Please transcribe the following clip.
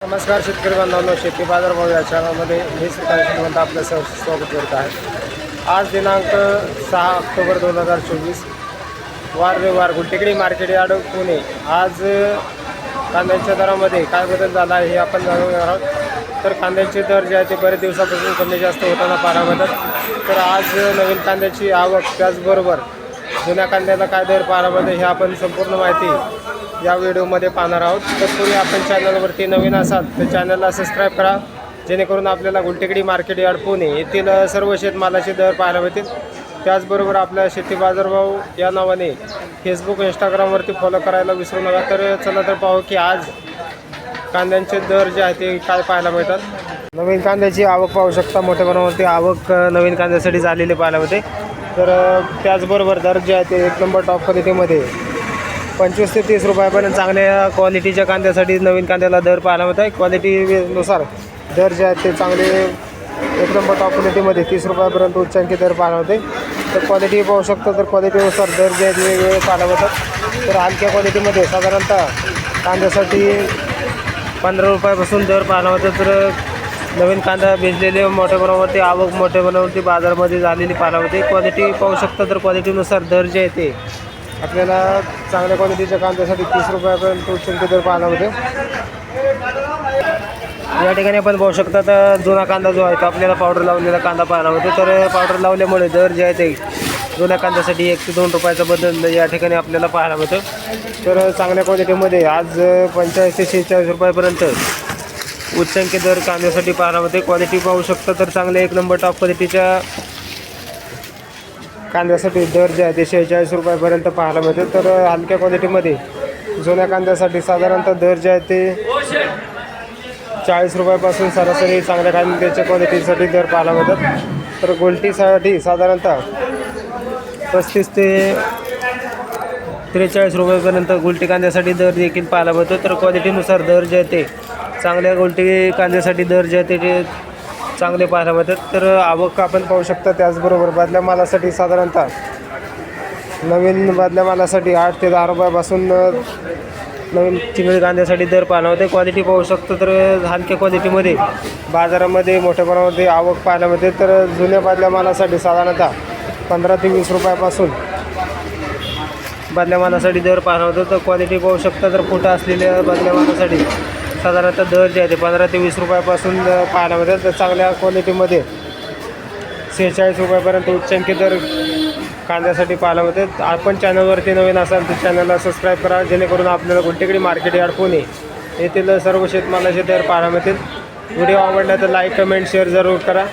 नमस्कार शेतकरी बांधवांनो शेती बाजार भाव या चॅनलमध्ये मी श्रीकांत श्रीमंत आपलं सह स्वागत करत आहे. आज दिनांक सहा ऑक्टोबर दोन हजार चोवीस वार रविवार गुलटेकडी मार्केट यार्ड पुणे. आज कांद्याच्या दरामध्ये काय बदल झाला आहे हे आपण जाणून घेणार आहोत. तर कांद्याचे दर जे आहे ते बरेच दिवसापासून कमी जास्त होताना पाहायला तर आज नवीन कांद्याची आवक त्याचबरोबर जुन्या कांद्याला काय दर पाहायला हे आपण संपूर्ण माहिती या व्हिडिओमध्ये पाहणार आहोत. तत्पूर्वी आपण चॅनलवरती नवीन असाल तर चॅनलला सबस्क्राईब करा. जेणेकरून आपल्याला गुलटेकडी मार्केट यार्ड पुणे येथील सर्व शेतमालाचे दर पाहायला मिळतील. त्याचबरोबर आपल्या शेती बाजारभाव या नावाने फेसबुक इंस्टाग्रामवरती फॉलो करायला विसरू नका. तर चला तर पाहू की आज कांद्यांचे दर जे आहे ते काय पाहायला मिळतात. नवीन कांद्याची आवक पाहू शकता. मोठ्या प्रमाणावरती आवक नवीन कांद्यासाठी झालेली पाहायला मिळते. तर त्याचबरोबर दर जे आहे ते एक नंबर टॉप क्वालिटीमध्ये पंचवीस ते तीस रुपयापर्यंत चांगल्या क्वालिटीच्या कांद्यासाठी नवीन कांद्याला दर पाहायला मिळत आहे क्वालिटीनुसार दर जे आहेत ते चांगले एक नंबर टॉप क्वालिटीमध्ये तीस रुपयापर्यंत उच्चांकी दर पाहायला होते तर क्वालिटी पाहू शकतो तर क्वालिटीनुसार दर जे आहेत वेगवेगळे पाहायला मिळतात. तर हलक्या क्वालिटीमध्ये साधारणतः कांद्यासाठी पंधरा रुपयापासून दर पाहायला मिळतं तर नवीन कांदा भिजलेले मोठ्या प्रमाणावरती आवक मोठ्या प्रमाणावरती बाजारामध्ये झालेली पाहायला होते क्वालिटी पाहू शकता तर क्वालिटीनुसार दर जे आहे ते आपल्याला चांगल्या क्वालिटीच्या कांद्यासाठी तीस रुपयापर्यंत उच्च दर पाहायला होते. या ठिकाणी आपण पाहू शकता तर जुना कांदा जो आहे तो आपल्याला पावडर लावलेला कांदा पाहायला मिळतो तर पावडर लावल्यामुळे दर जे आहे ते जुन्या कांद्यासाठी एक ते दोन रुपयाचा बदल या ठिकाणी आपल्याला पाहायला मिळतो तर चांगल्या क्वालिटीमध्ये आज पंचेचाळीस ते शेहेचाळीस रुपयापर्यंत उच्चांकी दर कांद्यासाठी पाहायला मिळते क्वालिटी पाहू शकता तर चांगल्या एक नंबर टॉप क्वालिटीच्या कांद्यासाठी दर जे आहे ते शेहेचाळीस रुपयापर्यंत पाहायला मिळते. तर हलक्या क्वालिटीमध्ये जुन्या कांद्यासाठी साधारणतः दर जे आहे ते चाळीस रुपयापासून सरासरी चांगल्या कांद्याच्या क्वालिटीसाठी दर पाहायला मिळतात. तर गोल्टीसाठी साधारणतः पस्तीस ते त्रेचाळीस रुपयापर्यंत गुलटी कांद्यासाठी दर देखील पाहायला मिळतो. तर क्वालिटीनुसार दर जे आहे ते चांगल्या गोलटी कांद्यासाठी दर जे आहे ते ते चांगले पाहायला मिळतात तर आवक आपण पाहू शकता त्याचबरोबर बदल्या मालासाठी साधारणतः नवीन बदल्या मालासाठी आठ ते दहा रुपयापासून नवीन चिंगळी कांद्यासाठी दर पाहायला होते. क्वालिटी पाहू शकतो तर हलक्या क्वालिटीमध्ये बाजारामध्ये मोठ्या प्रमाणामध्ये आवक पाहायला मिळते तर जुन्या बदल्या मालासाठी साधारणतः पंधरा ते वीस रुपयापासून बदल्या मालासाठी दर पाहायला होतं. तर क्वालिटी पाहू शकता तर फुटा असलेल्या बदल्या मालासाठी साधारणतः दर जे आहे ते पंधरा ते वीस रुपयापासून पाहायला मिळतात तर चांगल्या क्वालिटीमध्ये सेहेचाळीस रुपयापर्यंत उच्चांकी दर कांद्यासाठी पाहायला होते आपण चॅनलवरती नवीन असाल तर चॅनलला सबस्क्राईब करा जेणेकरून आपल्याला गुंटेकडी मार्केट यार्ड पुणे येथील सर्व शेतमालाचे दर पाहायला मिळतील. व्हिडिओ आवडला तर लाईक कमेंट शेअर जरूर करा.